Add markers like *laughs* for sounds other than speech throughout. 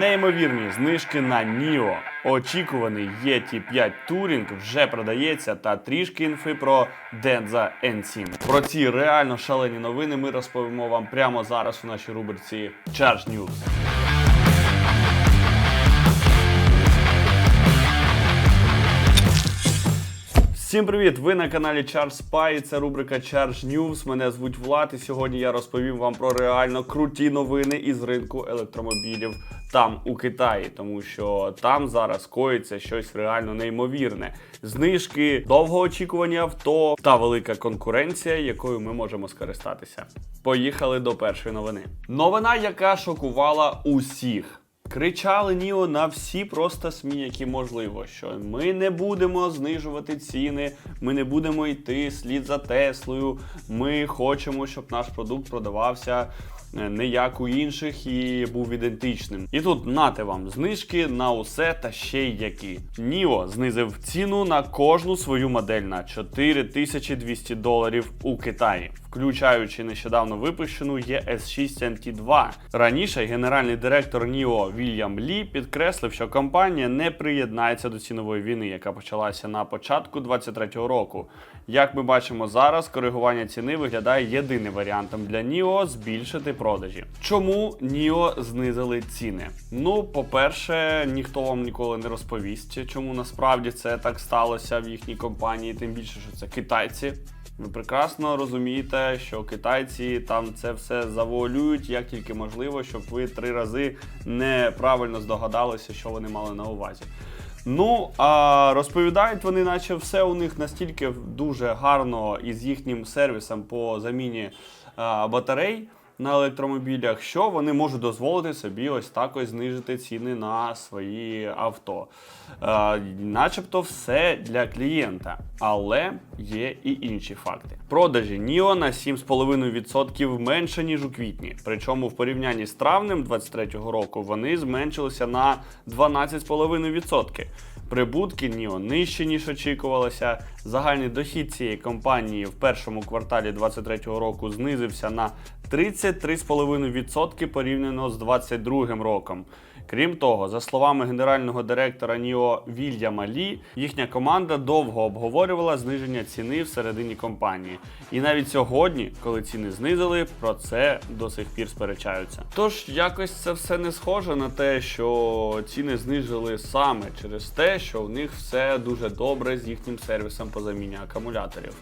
Неймовірні знижки на Ніо. Очікуваний ET5 Touring вже продається та трішки інфи про Denza N7. Про ці реально шалені новини ми розповімо вам прямо зараз у нашій рубриці Charge News. Всім привіт! Ви на каналі Charge Spy, Це рубрика Charge News. Мене звуть Влад, і сьогодні я розповім вам про реально круті новини із ринку електромобілів там у Китаї, тому що там зараз коїться щось реально неймовірне. Знижки, довгоочікувані авто та велика конкуренція, якою ми можемо скористатися. Поїхали до першої новини. Новина, яка шокувала усіх. Кричали Ніо на всі просто СМІ, які можливо, що ми не будемо знижувати ціни, ми не будемо йти слід за Теслою. Ми хочемо, щоб наш продукт продавався е, не як у інших і був ідентичним. І тут нате вам знижки на усе та ще й які. Ніо знизив ціну на кожну свою модель на 4200 доларів у Китаї, включаючи нещодавно випущену ES6 NT2. Раніше генеральний директор Ніо Вільям Лі підкреслив, що компанія не приєднається до цінової війни, яка почалася на початку 2023 року. Як ми бачимо зараз, коригування ціни виглядає єдиним варіантом для Ніо збільшити продажі. Чому Ніо знизили ціни? Ну, по-перше, ніхто вам ніколи не розповість, чому насправді це так сталося в їхній компанії, тим більше, що це китайці. Ви прекрасно розумієте, що китайці там це все завуалюють як тільки можливо, щоб ви три рази неправильно здогадалися, що вони мали на увазі. Ну, а розповідають вони, наче все у них настільки дуже гарно із їхнім сервісом по заміні батарей на електромобілях, що вони можуть дозволити собі ось так ось знижити ціни на свої авто. Е, начебто все для клієнта, але є і інші факти. Продажі Ніо на 7,5% менше, ніж у квітні. Причому в порівнянні з травнем 2023 року вони зменшилися на 12,5%. Прибутки Ніо нижчі, ніж очікувалося. Загальний дохід цієї компанії в першому кварталі 2023 року знизився на 33,5% порівняно з 2022 роком. Крім того, за словами генерального директора Ніо Вільяма Лі, їхня команда довго обговорювала зниження ціни всередині компанії. І навіть сьогодні, коли ціни знизили, про це до сих пір сперечаються. Тож якось це все не схоже на те, що ціни знижили саме через те, що у них все дуже добре з їхнім сервісом по заміні акумуляторів.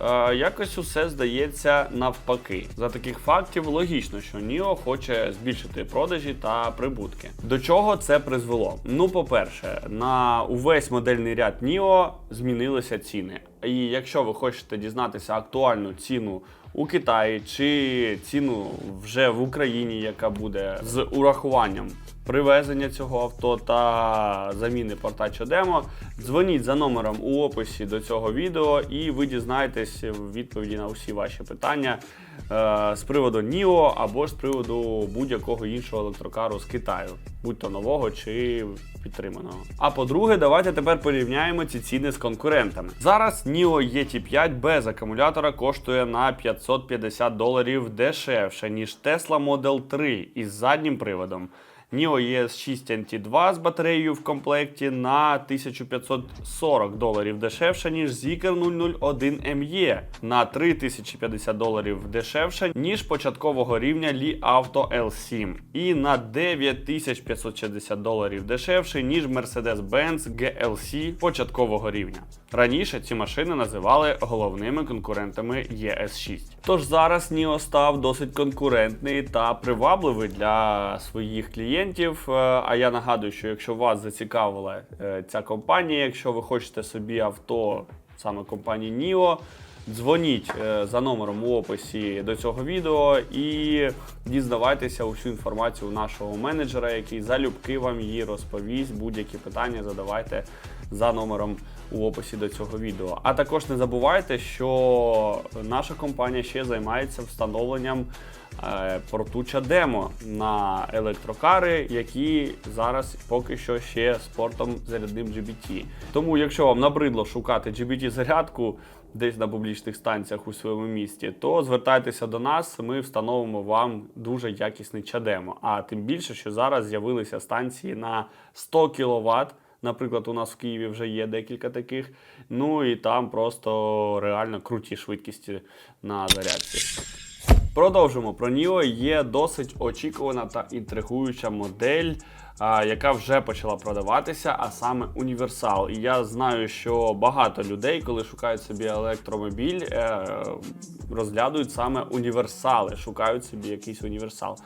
Е, якось усе здається навпаки. За таких фактів логічно, що Ніо хоче збільшити продажі та прибутки. До чого це призвело? Ну, по-перше, на увесь модельний ряд Ніо змінилися ціни. І якщо ви хочете дізнатися актуальну ціну у Китаї чи ціну вже в Україні, яка буде з урахуванням привезення цього авто та заміни портача демо, дзвоніть за номером у описі до цього відео, і ви дізнаєтесь відповіді на усі ваші питання е, з приводу Ніо або з приводу будь-якого іншого електрокару з Китаю, будь то нового чи підтриманого. А по-друге, давайте тепер порівняємо ці ціни з конкурентами. Зараз Nio ET5 без акумулятора коштує на 550 доларів дешевше, ніж Tesla Model 3 із заднім приводом. Nio ES6 NT2 з батареєю в комплекті на 1540 доларів дешевше, ніж Zeekr 001 ME, на 3050 доларів дешевше, ніж початкового рівня Li Auto L7, і на 9560 доларів дешевше, ніж Mercedes-Benz GLC початкового рівня. Раніше ці машини називали головними конкурентами ES6. Тож зараз Nio став досить конкурентний та привабливий для своїх клієнтів. Е, А я нагадую, що якщо вас зацікавила е, ця компанія, якщо ви хочете собі авто саме компанії NIO, дзвоніть е, за номером у описі до цього відео і дізнавайтеся усю інформацію у нашого менеджера, який залюбки вам її розповість. Будь-які питання задавайте за номером у описі до цього відео. А також не забувайте, що наша компанія ще займається встановленням портуча демо на електрокари, які зараз поки що ще спортом зарядним GBT. Тому, якщо вам набридло шукати GBT зарядку десь на публічних станціях у своєму місті, то звертайтеся до нас, ми встановимо вам дуже якісний чадемо. А тим більше, що зараз з'явилися станції на 100 кВт. Наприклад, у нас в Києві вже є декілька таких. Ну і там просто реально круті швидкості на зарядці. Продовжимо про Nio. Є досить очікувана та інтригуюча модель, яка вже почала продаватися, а саме універсал. І я знаю, що багато людей, коли шукають собі електромобіль, е, розглядують саме універсали, шукають собі якийсь універсал.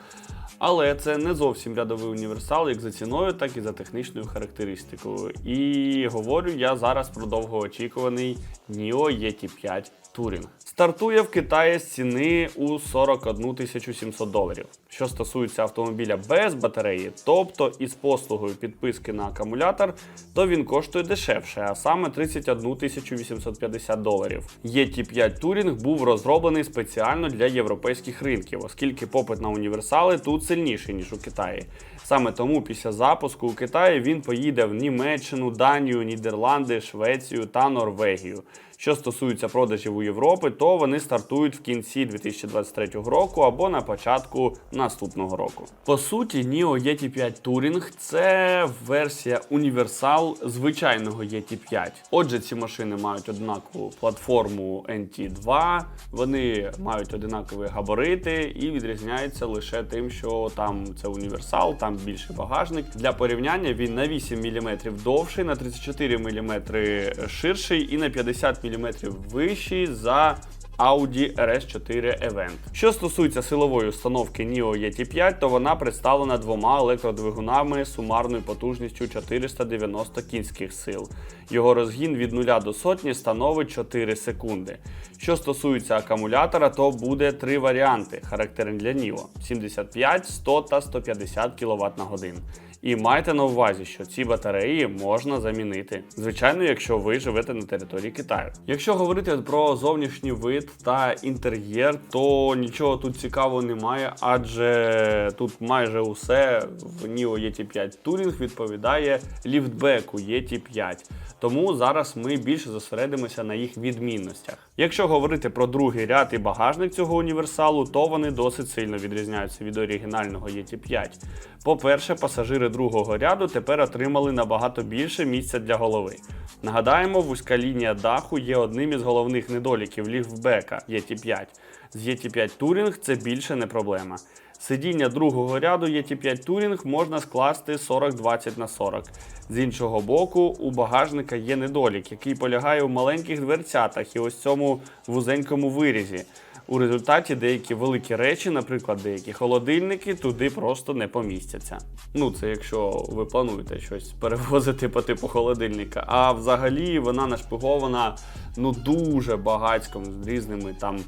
Але це не зовсім рядовий універсал, як за ціною, так і за технічною характеристикою. І говорю я зараз про довгоочікуваний NIO ET5 Touring. Стартує в Китаї з ціни у 41 700 доларів. Що стосується автомобіля без батареї, тобто із послугою підписки на акумулятор, то він коштує дешевше, а саме 31 850 доларів. ET5 Touring був розроблений спеціально для європейських ринків, оскільки попит на універсали тут сильніший, ніж у Китаї. Саме тому після запуску у Китаї він поїде в Німеччину, Данію, Нідерланди, Швецію та Норвегію. Що стосується продажів у Європи, то вони стартують в кінці 2023 року або на початку наступного року. По суті, NIO ET5 Touring – це версія універсал звичайного ET5. Отже, ці машини мають однакову платформу NT2, вони мають однакові габарити і відрізняються лише тим, що там це універсал, там більший багажник. Для порівняння він на 8 мм довший, на 34 мм ширший і на 50 мм вищий за Audi RS4 Event. Що стосується силової установки NIO ET5, то вона представлена двома електродвигунами сумарною потужністю 490 кінських сил. Його розгін від 0 до сотні становить 4 секунди. Що стосується акумулятора, то буде три варіанти, характерні для NIO: 75, 100 та 150 кВт на годин. І майте на увазі, що ці батареї можна замінити. Звичайно, якщо ви живете на території Китаю. Якщо говорити про зовнішній вид та інтер'єр, то нічого тут цікавого немає, адже тут майже усе в NIO ET5 Touring відповідає ліфтбеку ET5. Тому зараз ми більше зосередимося на їх відмінностях. Якщо говорити про другий ряд і багажник цього універсалу, то вони досить сильно відрізняються від оригінального ET5. По-перше, пасажири другого ряду тепер отримали набагато більше місця для голови. Нагадаємо, вузька лінія даху є одним із головних недоліків ліфтбека ET5. З ET5 Touring це більше не проблема. Сидіння другого ряду ET5 Touring можна скласти 40-20 на 40. З іншого боку, у багажника є недолік, який полягає у маленьких дверцятах і ось цьому вузенькому вирізі. У результаті деякі великі речі, наприклад, деякі холодильники, туди просто не помістяться. Ну, це якщо ви плануєте щось перевозити по типу холодильника. А взагалі вона нашпигована ну дуже багатськом з різними там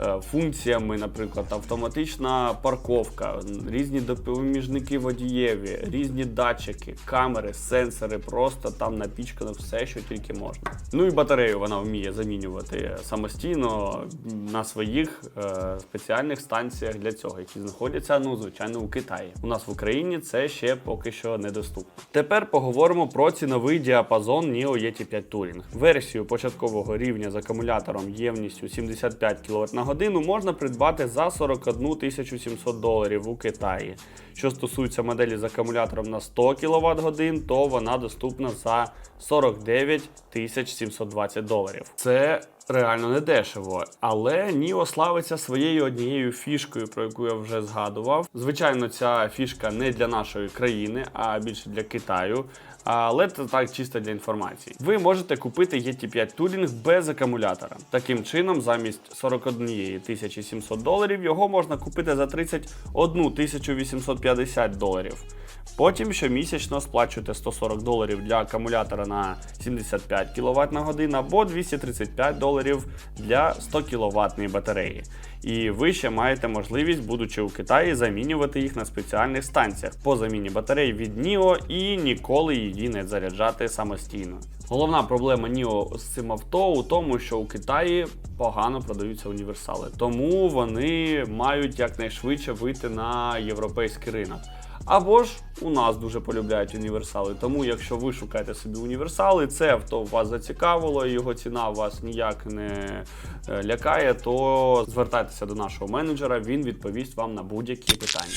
е, функціями, наприклад, автоматична парковка, різні допоміжники водієві, різні датчики, камери, сенсори, просто там напічкано все, що тільки можна. Ну і батарею вона вміє замінювати самостійно на своїх е, спеціальних станціях для цього, які знаходяться, ну, звичайно, у Китаї. У нас в Україні це ще поки що недоступно. Тепер поговоримо про ціновий діапазон NIO ET5 Touring. Версію початкового рівня з акумулятором ємністю 75 кВт на годину можна придбати за 41 700 доларів у Китаї. Що стосується моделі з акумулятором на 100 кВт годин, то вона доступна за 49 720 доларів. Це реально не дешево, але Ніо славиться своєю однією фішкою, про яку я вже згадував. Звичайно, ця фішка не для нашої країни, а більше для Китаю. Але це так чисто для інформації. Ви можете купити ET5 Touring без акумулятора. Таким чином, замість 41 700 доларів його можна купити за 31 850 доларів. Потім щомісячно сплачуєте 140 доларів для акумулятора на 75 кВт на годину або 235 доларів для 100 кВт батареї. І ви ще маєте можливість, будучи у Китаї, замінювати їх на спеціальних станціях по заміні батарей від NIO і ніколи її не заряджати самостійно. Головна проблема NIO з цим авто у тому, що у Китаї погано продаються універсали, тому вони мають якнайшвидше вийти на європейський ринок. Або ж у нас дуже полюбляють універсали. Тому, якщо ви шукаєте собі універсали, це авто вас зацікавило, його ціна вас ніяк не е, лякає, то звертайтеся до нашого менеджера, він відповість вам на будь-які питання.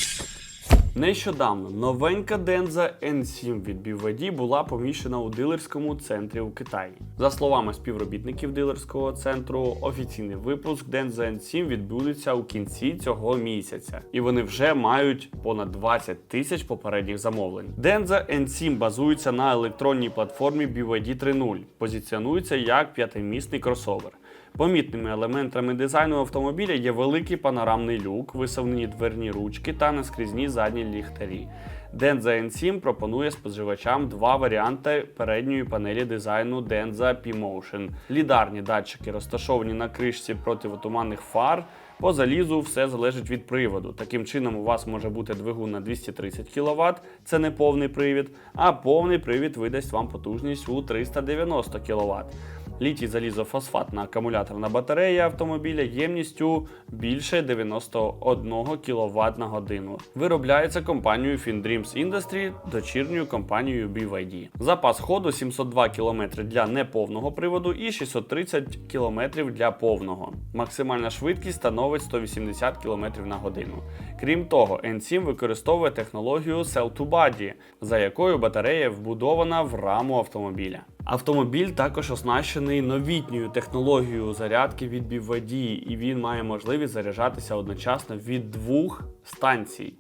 Нещодавно новенька Денза N7 від BYD була поміщена у дилерському центрі у Китаї. За словами співробітників дилерського центру, офіційний випуск Денза N7 відбудеться у кінці цього місяця, і вони вже мають понад 20 тисяч попередніх замовлень. Денза N7 базується на електронній платформі BYD 3.0, позиціонується як п'ятимісний кросовер. Помітними елементами дизайну автомобіля є великий панорамний люк, висувні дверні ручки та наскрізні задні ліхтарі. Denza N7 пропонує споживачам два варіанти передньої панелі дизайну Denza P-Motion. Лідарні датчики розташовані на кришці противотуманних фар. По залізу все залежить від приводу. Таким чином, у вас може бути двигун на 230 кВт, це не повний привід, а повний привід видасть вам потужність у 390 кВт. Літій залізофосфатна акумуляторна батарея автомобіля ємністю більше 91 кВт на годину. Виробляється компанією FinDreams Industry, дочірньою компанією BYD. Запас ходу 702 км для неповного приводу і 630 км для повного. Максимальна швидкість становить 180 км на годину. Крім того, N7 використовує технологію Cell to Body, за якою батарея вбудована в раму автомобіля. Автомобіль також оснащений новітньою технологією зарядки від BYD, і він має можливість заряджатися одночасно від двох станцій.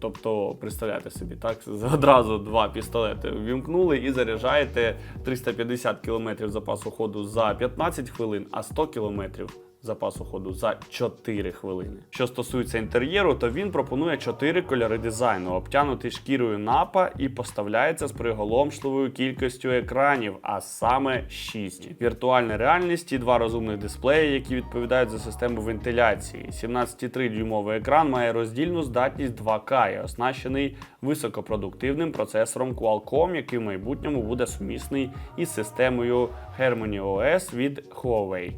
Тобто, представляєте собі, так одразу два пістолети ввімкнули і заряджаєте 350 км запасу ходу за 15 хвилин, а 100 км запасу ходу за 4 хвилини. Що стосується інтер'єру, то він пропонує 4 кольори дизайну, обтянутий шкірою напа і поставляється з приголомшливою кількістю екранів, а саме 6. Віртуальна реальність і два розумних дисплеї, які відповідають за систему вентиляції. 17,3-дюймовий екран має роздільну здатність 2К і оснащений високопродуктивним процесором Qualcomm, який в майбутньому буде сумісний із системою Harmony OS від Huawei.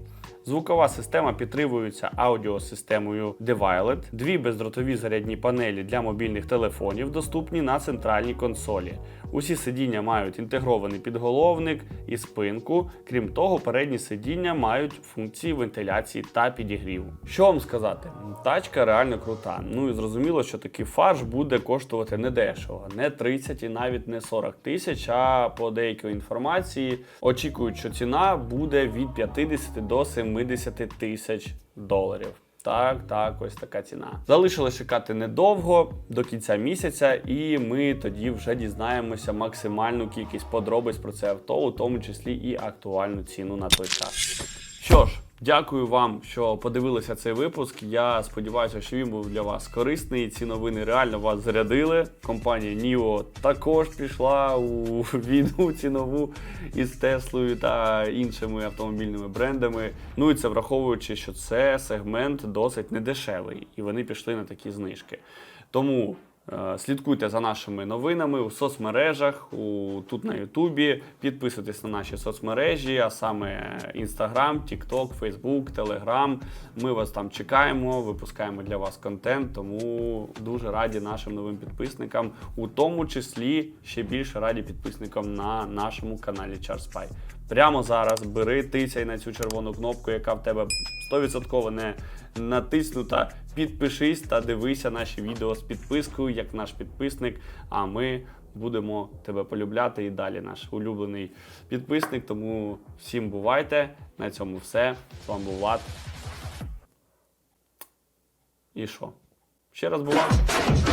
Звукова система підтримується аудіосистемою DeViolet, дві бездротові зарядні панелі для мобільних телефонів доступні на центральній консолі. Усі сидіння мають інтегрований підголовник і спинку. Крім того, передні сидіння мають функції вентиляції та підігріву. Що вам сказати? Тачка реально крута. Ну і зрозуміло, що такий фарш буде коштувати недешево, не 30 і навіть не 40 тисяч. А по деякій інформації очікують, що ціна буде від 50 до 70 тисяч доларів. Так, так, ось така ціна. Залишилось чекати недовго до кінця місяця, і ми тоді вже дізнаємося максимальну кількість подробиць про це авто, у тому числі і актуальну ціну на той час. Дякую вам, що подивилися цей випуск. Я сподіваюся, що він був для вас корисний. Ці новини реально вас зарядили. Компанія NIO також пішла у *laughs* війну цінову із Теслою та іншими автомобільними брендами. Ну і це враховуючи, що це сегмент досить недешевий, і вони пішли на такі знижки. Тому Слідкуйте за нашими новинами у соцмережах, у, тут на Ютубі. Підписуйтесь на наші соцмережі, а саме Instagram, TikTok, Facebook, Telegram. Ми вас там чекаємо, випускаємо для вас контент, тому дуже раді нашим новим підписникам, у тому числі ще більше раді підписникам на нашому каналі CharSpy. Прямо зараз бери, тицяй на цю червону кнопку, яка в тебе 100% не натиснута. Підпишись та дивися наші відео з підпискою, як наш підписник. А ми будемо тебе полюбляти і далі наш улюблений підписник. Тому всім бувайте. На цьому все. З вами був Влад. І що? Ще раз бувайте.